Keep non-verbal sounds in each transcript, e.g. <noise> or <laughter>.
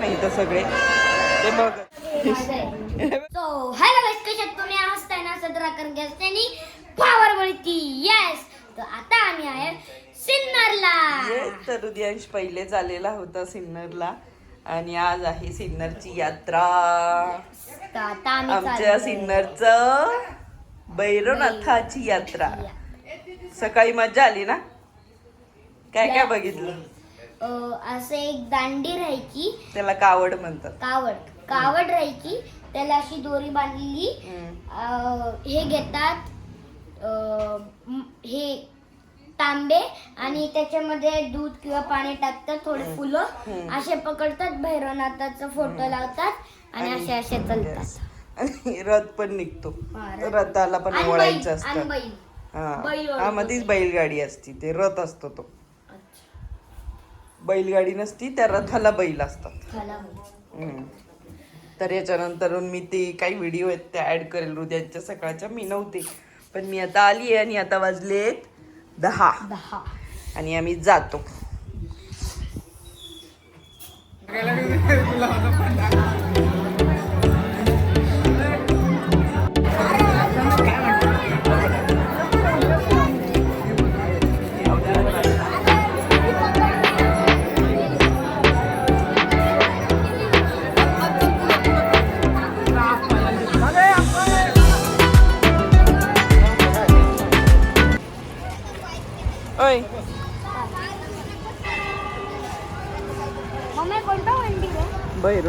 नाही तर सगळे. ते बघ. तुम्ही हसताना सदरा घ्यायची पॉवर मिळती येस तर आता आम्ही आहे सिन्नरला. तर हृदयांश पहिले चाललेला होता सिन्नरला. आणि आज आहे सिन्नरची यात्रा. आमच्या. सिन्नरचं भैरवनाथाची यात्रा. सकाळी मजा आली ना? काय काय बघितलं? असं एक दांडी राहायची. त्याला कावड म्हणतात. कावड. कावड राहायची. त्याला अशी दोरी बांधलेली. हे घेतात. हे तांबे आणि त्याच्यामध्ये दूध किंवा पाणी टाकतात थोडे फुलं. असे पकडतात भैरवनाथाचा फोटो लावतात आणि असे असे. चालतात. आणि रथ पण निघतो. रथ. रथाला पण ओळायचं असतं. हा. बैलगाडी असती. ते रथ असतो तो. बैलगाडी नसती त्या रथाला बैल असतात. हम्म. तर याच्यानंतर मी ते काही व्हिडिओ आहेत त्या ऍड करेल. उद्याच्या सकाळच्या. मी नव्हते. पण मी आता आली आहे आणि आता वाजलेत दहा. दहा. आणि आम्ही जातो.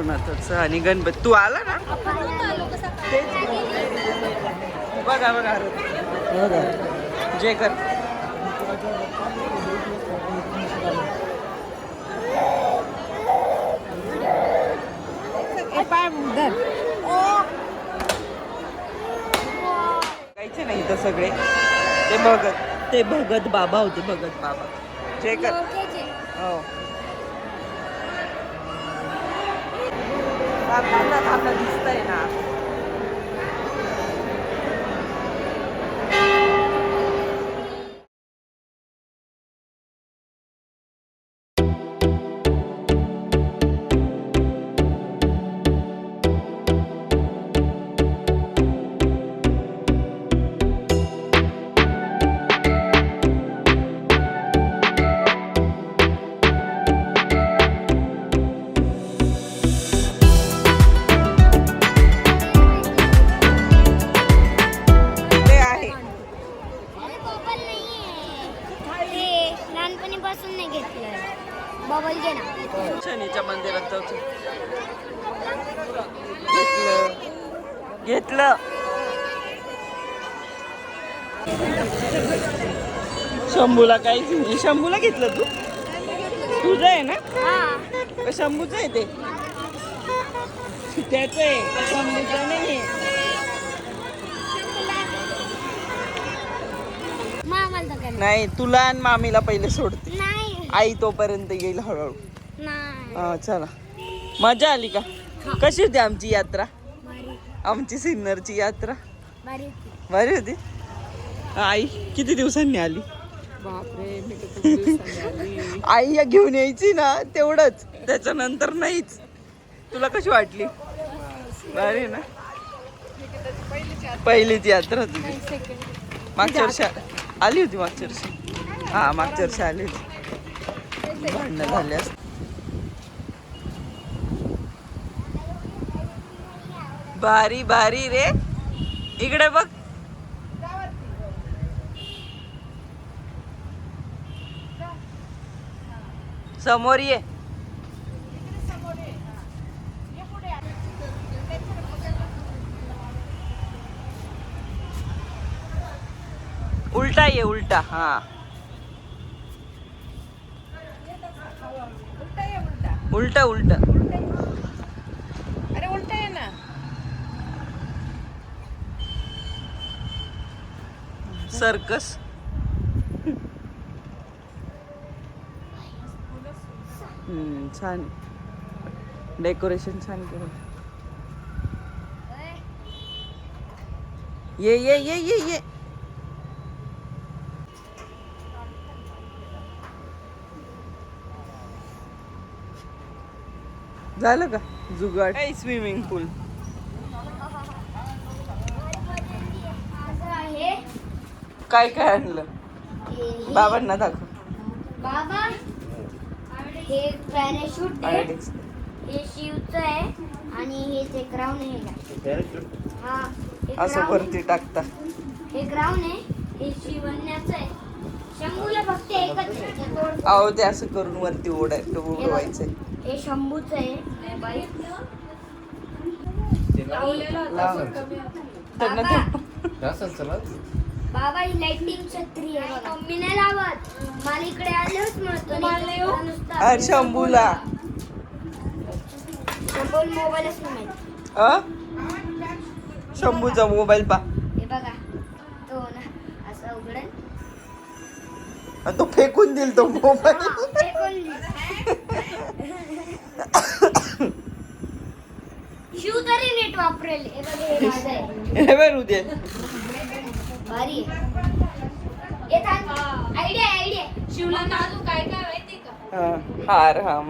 आहे भैरवनाथाचं आणि गणपती. तू आला ना? तेच बघा बघा बघा. जे कर. कायचे नाही तर सगळे. ते भगत ते भगत बाबा होते भगत बाबा. जे कर. हो. आपल्याला आता दिसतंय ना. लहानपणीपासून नाही घेतलं बबल घे ना. शनीच्या मंदिरात जाऊ घेतलं. घेतलं. शंभूला म्हणजे शंभूला घेतलं तू? तुझं आहे ना? हा. शंभूचं आहे ते. त्याच आहे शंभूचं नाही आहे मामाला तर काय नाही? तुला आणि मामीला पहिले सोडते. नाही. आई तोपर्यंत येईल हळूहळू. नाही. हा चला. मजा आली का? कशी होती आमची यात्रा? आमची सिन्नरची यात्रा. भारी होती. बरी होती. आई किती दिवसांनी आली? आई या घेऊन यायची ना तेवढंच. त्याच्यानंतर नाहीच. तुला कशी वाटली? बरी ना? पहिलीच यात्रा तुझी मागच्या वर्षी आली होती मागच्या वर्षी? हा मागच्या वर्षी आली होती. भांडणं झाल्यास असती. भारी भारी रे. इकडे बघ. समोर ये. उलटा ये उलटा. हा. उलटा उलटा. अरे उलटा ना. सर्कस. हम्म, छान. डेकोरेशन छान केलं. ये ये ये ये ये. झालं का? जुगाड. स्विमिंग पूल काय काय आणलं? बाबांना दाखव. बाबा हे पॅराशूट आहे. हे शिवचं आहे आणि हे ते ग्राउंड आहे हा हे असं ground- वरती टाकता. हे ग्राउंड आहे हे शिवण्याचं आहे. शंभूला फक्त एकच आहे, तोड- अहो ते असं करून वरती ओढाय उडवायचंय हे शंभूचं आहे. बाबा. बाबा ही लाइटिंग छत्री आहे बघा. मी नाही लावत. मला इकडे आलेच अरे शंभूला. शंभूला मोबाईलच नाही माहिती. अ? शंभूचा मोबाईल पा. हे बघा. तो ना असं उघडेल. तो फेकून देईल तो मोबाईल. हे <laughs> नीट वापरेल. हे बघ उद्या भारी आयडिया आयडिया शिवला ना अजून काय काय माहिती का? हा, हार हा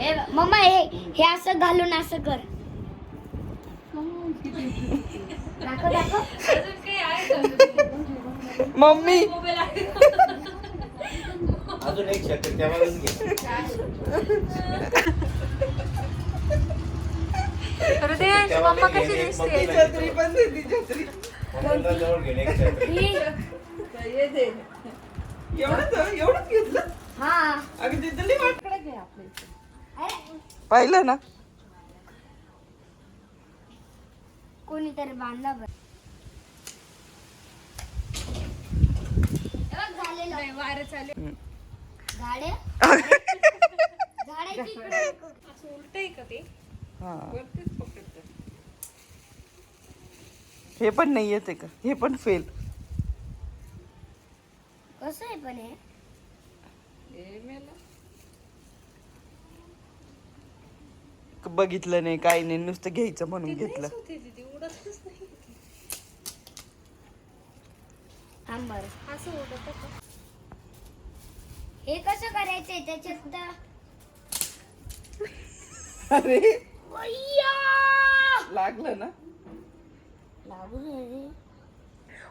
हे मम्मा हे हे असं घालून असं कर. दाखव दाखव. मम्मी. <laughs> अजून एक शक्य घे हृदय मम्मा कशी दिसते? छत्री पण दे ती छत्री मम्मीला जवळ घे एक छत्री ही एवढंच एवढंच घेतलं? हा. अगदी दिली वाट अरे पाहिलं ना? कोणीतरी बांधला बरं. वारं चालू. झाडे? <laughs> असं उलट आहे का ते? हा. हे पण नाही येते का? हे पण फेल कसं आहे पण हे? बघितलं नाही काही नाही नुसतं घ्यायचं म्हणून घेतलं. असं उडत हे कसं करायचंय त्याच्यात तर? <laughs> अरे! लागलं ना? लागू.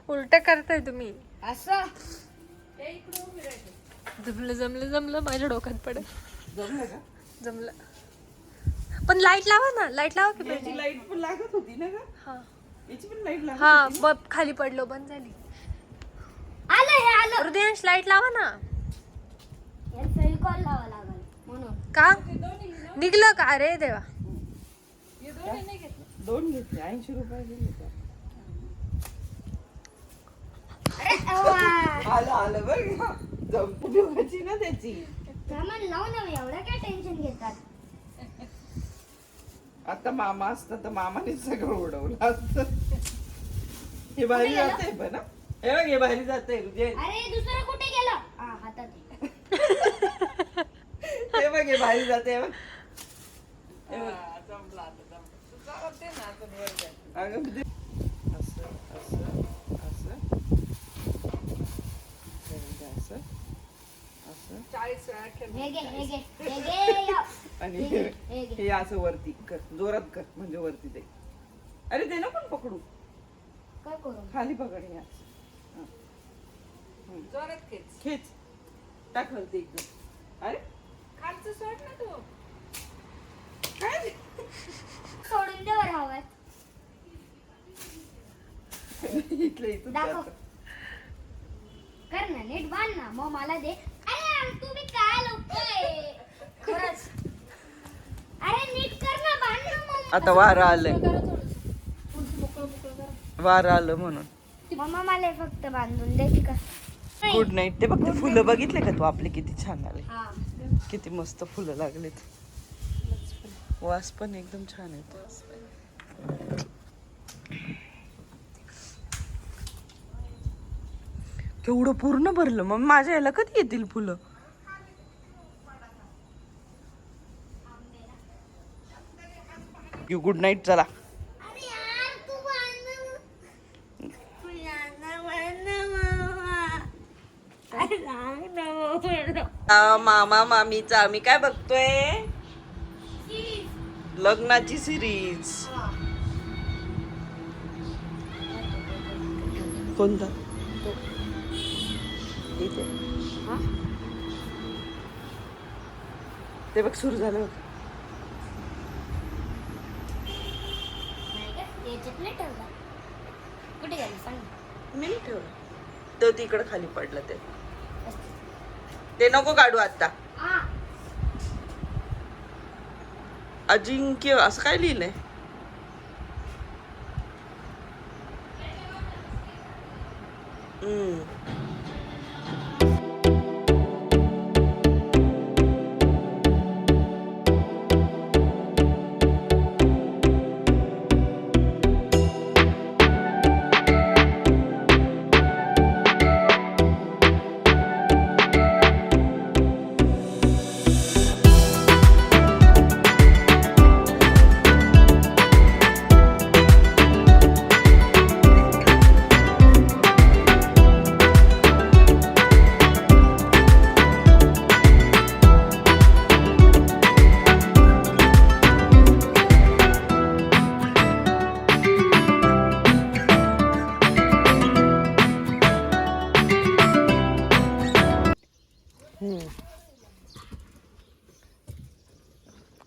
उलट करताय तुम्ही. असं? जमलं जमलं जमलं. माझ्या डोक्यात पडत जमलं का? जमलं. पण लाइट लावा ना. लाइट लावा की याची लाइट पण लागत होती ना का हा. याची पण लाइट लागत हा होती बब खाली पडलो बंद झाली. आलं हे आलं. हृदयांश लाइट लावा ना. यार फेविकॉल लावा लागल म्हणून. का? निघलं का? अरे देवा. ना. दोन घेतले ऐंशी रुपये दिले का? आलं आलं ठेवायची ना त्याची सामान लाव ना एवढं काय टेन्शन घेतात आता मामा असता तर मामाने सगळं उडवलं असतं हे गेलं? जाते पण हा. बघ हे भारी जाते अरे दुसरं कुठे गेलं हा हातात आहे. हे बघ हे भारी जाते हे बघ. हे बघ. अगं ते- असं असं असं हे असं असं चाळीस वेळा हे या. आणि हे असं वरती कर जोरात कर म्हणजे वरती दे अरे दे ना पण पकडू काय करू खाली पकड हे असं. हा. हम्म. खेच टाकल ते एकदम अरे खालचं सोड ना तू सोडून दे बरं हवं इथलं इथून दाखव. जातं. कर ना नीट बांध ना. मग मला दे. अरे यार, तुम्ही काय लोकय खरंच. अरे नीट कर ना बांध ना मग. आता वारं आलंय. वारं आलं म्हणून. मम्मा मला हे फक्त बांधून दे. गुड नाईट ते बघ ते फुलं बघितले का तू? आपले किती छान आले. हा. किती मस्त फुलं लागलेत. वास पण एकदम छान येतो केवढं पूर्ण भरलं. मग माझ्या याला कधी येतील फुलं? गुड नाईट चला. मामा. मामीचा. आम्ही काय बघतोय. लग्नाची सिरीज कोणता? इथे? ते बघ सुरू झालं ठेवला. कुठे गेला? सांग. मी ठेवलं. तो तिकडं खाली पडलं ते. ते नको काढू आता हा अजिंक्य असं काय लिहिलंय हम्म. हम्म.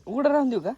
उघडं राहून देऊ का?